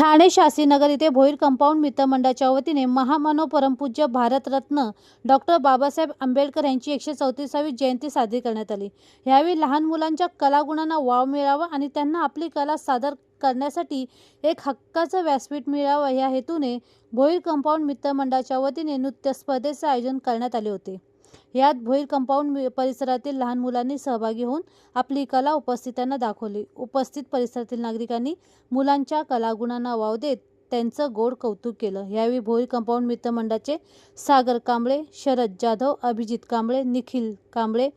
ठाणे शास्त्रीनगर येथे भोईर कंपाऊंड मित्रमंडळाच्या वतीने महामानव परमपूज्य भारतरत्न डॉक्टर बाबासाहेब आंबेडकर यांची एकशे चौतीसावी जयंती साजरी करण्यात आली. यावेळी लहान मुलांच्या कलागुणांना वाव मिळावा आणि त्यांना आपली कला सादर करण्यासाठी एक हक्काचं व्यासपीठ मिळावं या हेतूने भोईर कंपाऊंड मित्रमंडळाच्या वतीने नृत्य स्पर्धेचे आयोजन करण्यात आले होते. यात भोईर कंपाऊंड परिसरातील लहान मुलांनी सहभागी होऊन आपली कला उपस्थितांना दाखवली. उपस्थित परिसरातील नागरिकांनी मुलांच्या कलागुणांना वाव देत त्यांचं गोड कौतुक केलं. यावेळी भोईर कंपाऊंड मित्रमंडळाचे सागर कांबळे शरद जाधव अभिजित कांबळे निखिल कांबळे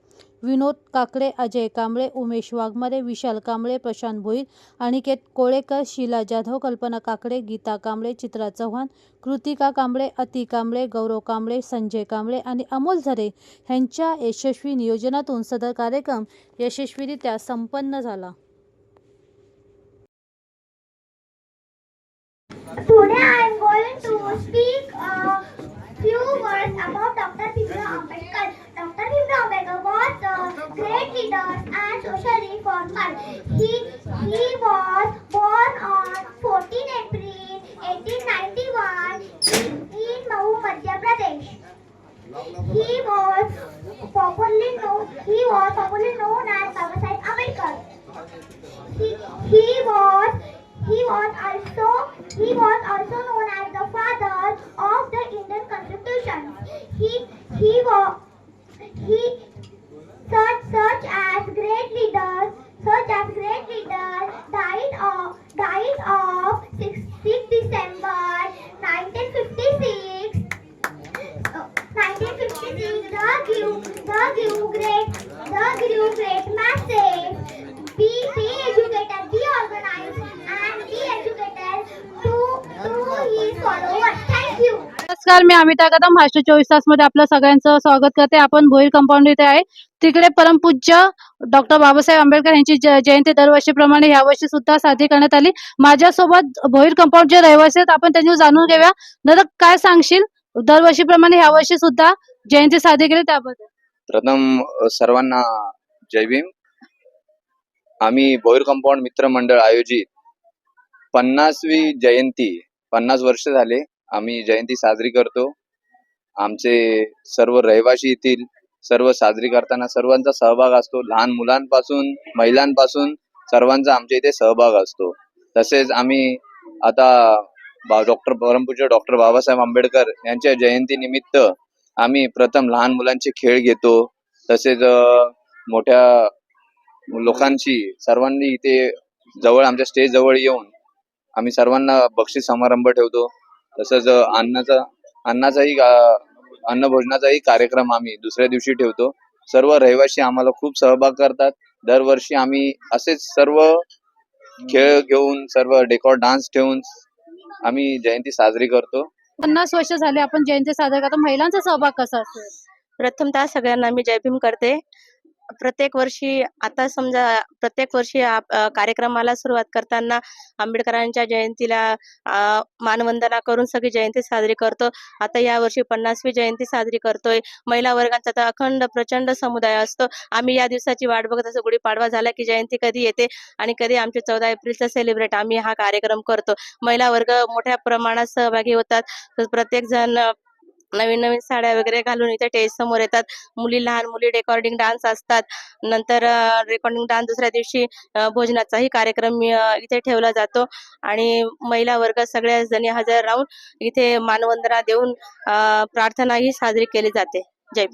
विनोद काकडे अजय कांबळे उमेश वाघमारे विशाल कांबळे प्रशांत भोईर अनिकेत कोळेकर शीला जाधव कल्पना काकडे गीता कांबळे चित्रा चव्हाण कृतिका कांबळे अति कांबळे गौरव कांबळे संजय कांबळे आणि अमोल झरे यांच्या यशस्वी नियोजनातून सदर कार्यक्रम यशस्वीरित्या संपन्न झाला. He was popularly known as Babasaheb Ambedkar. He, he was he was also he was also नमस्कार मी अमिता कदम महाराष्ट्र चोवीस तासमध्ये आपलं सगळ्यांचं स्वागत करते. आपण भोईर कंपाऊंड इथे आहे. तिकडे परमपूज्य डॉक्टर बाबासाहेब आंबेडकर यांची ज- जयंती दरवर्षीप्रमाणे यावर्षी सुद्धा साजरी करण्यात आली. माझ्यासोबत भोईर कंपाऊंड जे रहिवासी आहेत आपण त्यांनी जाणून घेऊया. दादा काय सांगशील? दरवर्षीप्रमाणे यावर्षी सुद्धा जयंती साजरी केली त्याबद्दल. प्रथम सर्वांना जय भीम. आम्ही भोईर कंपाऊंड मित्रमंडळ आयोजित पन्नासवी जयंती पन्नास वर्ष झाले. आम्ही जयंती साजरी करतो. आमचे सर्व रहिवासी येथील सर्व साजरी करताना सर्वांचा सहभाग असतो. लहान मुलांपासून महिलांपासून सर्वांचा आमच्या इथे सहभाग असतो. तसेच आम्ही आता डॉक्टर परमपूज्य डॉक्टर बाबासाहेब आंबेडकर यांच्या जयंती निमित्त आम्ही प्रथम लहान मुलांचे खेळ घेतो. तसेच मोठ्या लोकांची सर्वांनी इथे जवळ आमच्या स्टेज जवळ येऊन आम्ही सर्वांना बक्षीस समारंभ ठेवतो. तसंच अ, अन्नाचा अन्नाचाही अन्नभोजनाचाही कार्यक्रम आम्ही दुसऱ्या दिवशी ठेवतो. सर्व रहिवासी आम्हाला खूप सहभाग करतात. दरवर्षी आम्ही असेच सर्व खेळ घेऊन सर्व डेकॉर डान्स ठेवून आम्ही जयंती साजरी करतो. पन्नास वर्ष झाले आपण जयंती साजरी करतो. महिलांचा सहभाग कसा असेल? प्रथमतः सगळ्यांना मी जय भीम करते. प्रत्येक वर्षी आता समजा प्रत्येक वर्षी आप- कार्यक्रमाला सुरुवात करताना आंबेडकरांच्या जयंतीला मानवंदना करून सगळी जयंती साजरी करतो. आता या वर्षी पन्नासवी जयंती साजरी करतोय. महिला वर्गांचा तर अखंड प्रचंड समुदाय असतो. आम्ही या दिवसाची वाट बघत असतो. गुढीपाडवा झाला की जयंती कधी येते आणि कधी आमचे चौदा एप्रिलचा सेलिब्रेट आम्ही हा कार्यक्रम करतो. महिला वर्ग मोठ्या प्रमाणात सहभागी होतात. प्रत्येक जण नवीन नवीन साड्या वगैरे घालून इथे स्टेज समोर येतात. मुली लहान मुली रेकॉर्डिंग डान्स असतात. नंतर रेकॉर्डिंग डान्स दुसऱ्या दिवशी भोजनाचाही कार्यक्रम इथे ठेवला जातो. आणि महिला वर्ग सगळ्या जणी हजर राहून इथे मानवंदना देऊन प्रार्थनाही साजरी केली जाते. जय